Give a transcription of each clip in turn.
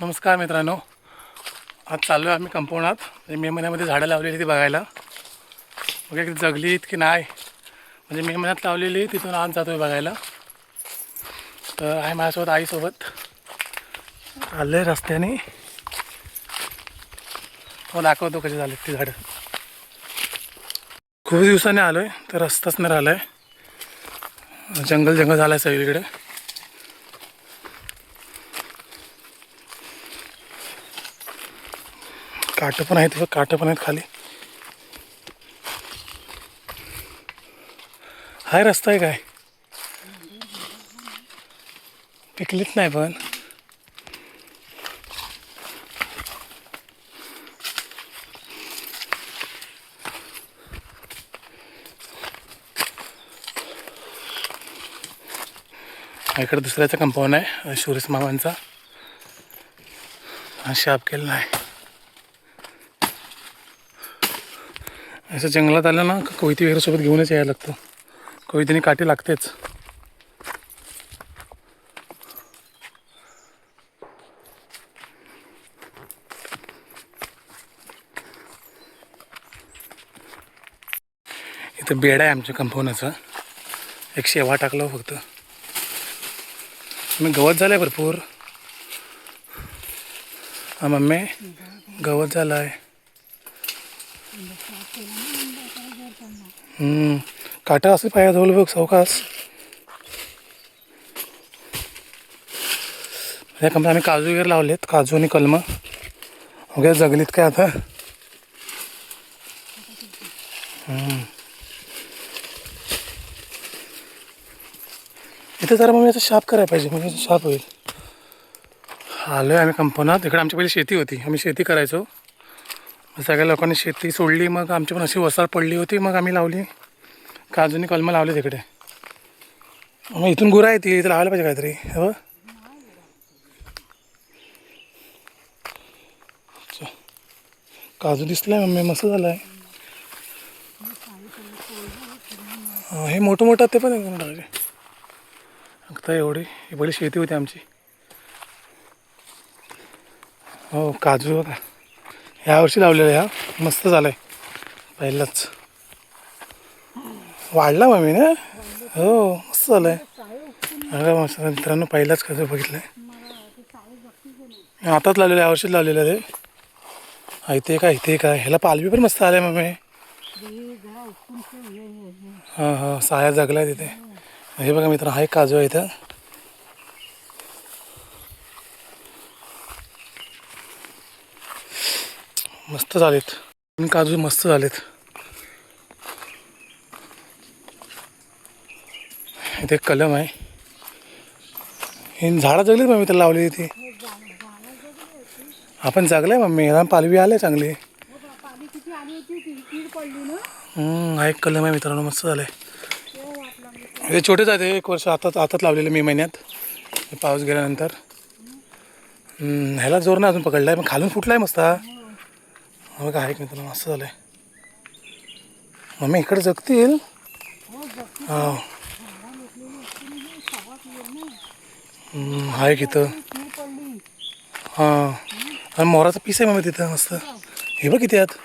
नमस्कार मित्रांनो. आज चाललो आहे आम्ही कंपाऊंडात म्हणजे मे महिन्यामध्ये झाडं लावलेली ती बघायला. मग एक जगलीत की नाही. म्हणजे मे महिन्यात लावलेली तिथून आज जातो आहे बघायला. तर आहे माझ्यासोबत आईसोबत. आले रस्त्याने. हो दाखवतो कशी झाले ती झाडं. खूप दिवसांनी आलो आहे तर रस्ताच नाही राहिला आहे जंगल जंगल झालं आहे सगळीकडे. काटं पण आहेत काटं पण आहेत खाली. हाय रस्ता आहे काय? पिकलीच नाही पण. इकडे दुसऱ्याचा कंपाऊंड आहे शिवरेश मामांचा. हा शाप केलेला आहे. असं जंगलात आलं ना कोयती वगैरे सोबत घेऊनच यायला लागतं. कोयतीने काठी लागतेच. इथं बेड आहे आमच्या कंपाऊंडाचा. एक शेवा टाकला हो फक्त. मी गवत झालं आहे भरपूर. हा मम्मी गवत झालं आहे हम्म. काटा असं पाया जवळ बघ सावकाश. या कंपनी आम्ही काजू वगैरे लावलेत काजू आणि कलम. हो वगैरे जगलीत काय आता? इथे जरा मग याचा शाप करायला पाहिजे म्हणजे याचा शाप होईल. आलो आहे आम्ही कंपनात. इकडे आमची पहिली शेती होती आम्ही शेती करायचो. सगळ्या लोकांनी शेती सोडली मग आमची पण अशी वसाळ पडली होती मग आम्ही लावली. काजूनी कलमं लावली तिकडे. मग इथून गुरा येते इथं लावायला पाहिजे काहीतरी हो? काजू दिसलाय मम्मी मस्त झालं आहे हे मोठं मोठं ते पण एकदम टाकायचे एवढी ही पहिली शेती होती आमची. हो काजू बघा. ह्या वर्षी लावलेलं आहे हा. मस्त झालं आहे पहिलाच. वाढला मम्मी ना? हो मस्त झालं आहे अरे मस्त मित्रांनो पहिलाच कसं बघितलं आहे आताच लावलेलं आहे यावर्षीच लावलेलं आहे ते हा, इथे काय इथे काय ह्याला पालवी पण मस्त आलं आहे मम्मी हां हां साया जगला आहे तिथे. हे बघा मित्र हा एक काजू आहे इथं. मस्त झालेत. पण काजू मस्त झालेत. इथे एक कलम आहे. हे झाडं जगलीत मम्मी त्याला लावली ती. आपण जगलाय मम्मी पालवी आले चांगली. हा एक कलम आहे मित्रांनो मस्त झालंय. हे छोटेच आहेत एक वर्ष आताच आताच लावलेलं मे महिन्यात. पाऊस गेल्यानंतर. ह्याला जोर नाही अजून पकडलाय पण खालून फुटलाय मस्त हा. बघा आहे मित्रांनो मस्त आहे मम्मी इकडे जगतील? हा आहे की इथं. हां. आणि पीस आहे मम्मी तिथं मस्त. हे बघ किती आहेत.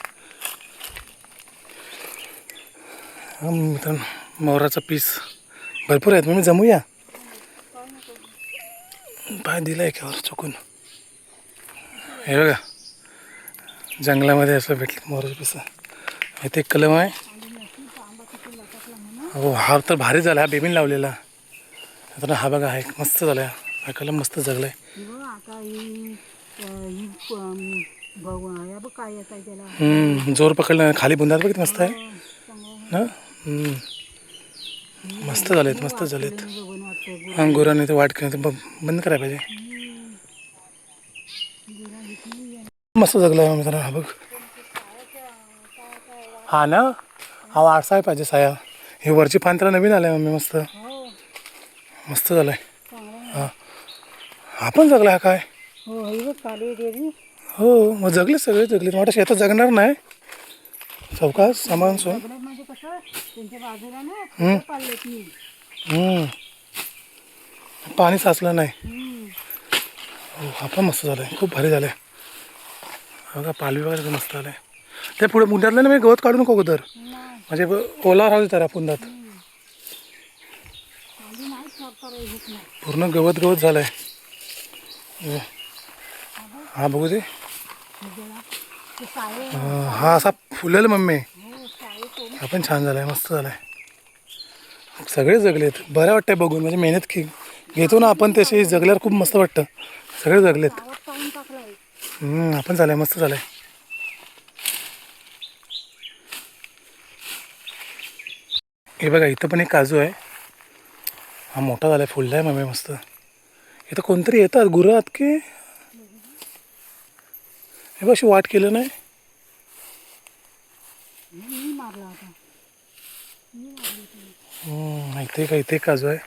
हा मित्रांनो मोराचा पीस. भरपूर आहेत. मग जमूया? पाय दिला एकावर चुकून. हे बघा. जंगलामध्ये असं भेटलं मोराचं पीस एक कलम आहे. हो हा तर भारी झाला हा बेबीन लावलेला. आता हा बघा हा एक मस्त झाला. हा कलम मस्त जगला आहे आहे जोर पकडलं खाली बुंदात बघ किती मस्त आहे. ना. मस्त झालेत मस्त झालेत. बघून वाटतं. हा गुरांनी ते वाट बंद करायला पाहिजे. मस्त जगला आहे मित्रांनो हा बघ. हा ना? हा आहे पाहिजे साया हे वरची पांतरा नवीन आलाय मम्मी मस्त. हो मस्त झालाय. हा. हा पण जगला हा काय? हो ही हो मग जगले सगळे जगले. मोठ्या शेतात जगणार नाही. चौकास सामान सोन सगळं म्हणजे. पाणी साचलं नाही. हो हा पण मस्त झाला आहे खूप भारी झालं आहे बघा पालवी वगैरे मस्त झालं आहे ते पुढे मुंड्यातलं ना मी गवत काढू नको अगोदर म्हणजे ओला राहू करायचीच नाही पूर्ण गवत गवत झालं आहे हा बघू दे. हे असा फुलेल मम्मी. हो हा पण छान झाला आहे मस्त झाला आहे सगळे जगलेत बरं वाटतंय बघून म्हणजे मेहनत की घेतो ना आपण तसे जगल्यावर खूप मस्त वाटतं. सगळे जगलेत. आपण झालाय मस्त झालाय. हे बघा इथं पण एक काजू आहे. हा मोठा झालाय फुलला आहे मम्मी मस्त. इथं कोणतरी येतात गुरं आत की? हे बघ अशी वाट केलं नाही? इथे का इथे एक काजू आहे.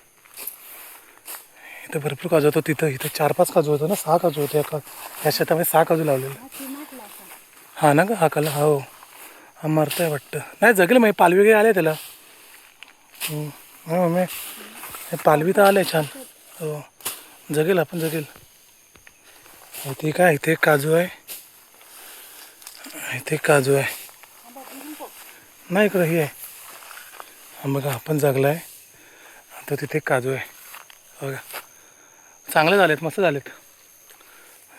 इथं भरपूर काजू होतो तिथं इथं चार पाच काजू होतं ना सहा काजू होते एका या शेतामध्ये सहा काजू लावलेले. हा ना का हा कला हो. हा मरतंय वाटतं. नाही जगेल मग पालवी वगैरे आले त्याला. हो मम्मी. पालवी तर आले छान. हो. जगेल आपण जगेल. हो, इथे काय इथे एक काजू आहे. इथे एक काजू आहे. नाही इकडं हे आहे. हा बघा आपण जगला आहे आता तिथे एक काजू आहे. बघा. चांगले झालेत मस्त झालेत.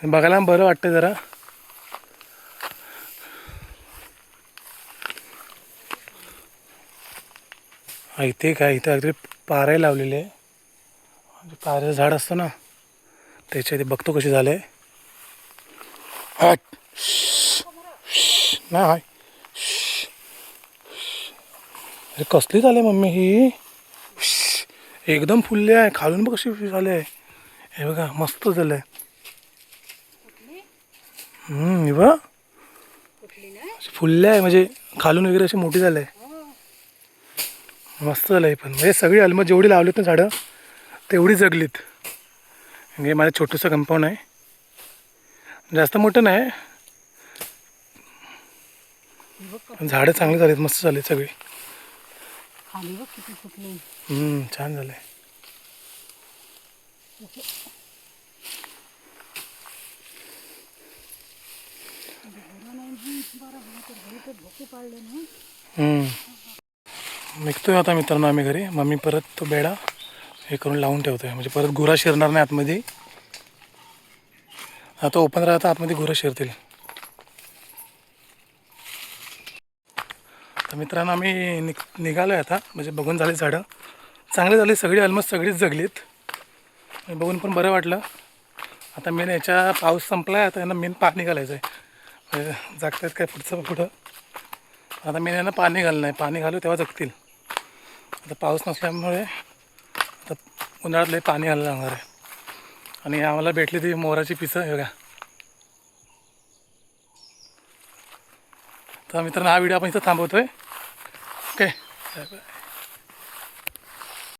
बघायला बरं वाटतं जरा. इथे काय इथे अगदी पारे लावलेले म्हणजे पाऱ्याचं झाड असतं ना त्याच्या इथे बघतो कसे झाले. हट. नाही हाय. अरे कसली झाले मम्मी ही? एकदम फुलले आहे खालून बघ कशी झाले आहे. हे बघा मस्त झालंय. हम्म हे बघ. फुलले आहे म्हणजे खालून वगैरे अशी मोठी झाले मस्त झालं आहे पण. म्हणजे सगळी अलमत जेवढी लावलीत ना झाडं तेवढी जगलीत. म्हणजे माझं छोटंसं कंपाऊंड आहे. जास्त मोठं नाही. हे झाडं चांगली झालीत मस्त झाली सगळी. छान झालं आहे भोके पाडले ना हम्म. निघतोय आता मित्रांनो आम्ही घरी. मम्मी परत तो बेडा हे करून लावून ठेवतोय. म्हणजे परत गुरा शिरणार नाही आतमध्ये. आता ओपन राहता आतमध्ये गुरं शिरतील. तर मित्रांनो आम्ही निघ निघालो आहे आता. म्हणजे बघून झाले झाडं. चांगली झाली. सगळी ऑलमोस्ट सगळीच जगलीत. आणि बघून पण बरं वाटलं. आता मेन याच्या पाऊस संपला आहे आता यांना मेन पाणी घालायचं आहे जागतात काय पुढचं पुढं आता मेन यांना पाणी घालणं आहे. पाणी घालू तेव्हा जगतील. आता पाऊस नसल्यामुळे आता उन्हाळ्यात लई पाणी घालायला लागणार आहे. आणि आम्हाला भेटली ती मोराची पिसं हे बघा. तर मित्रांनो हा व्हिडिओ आपण इथं थांबवतो आहे ओके बाय बाय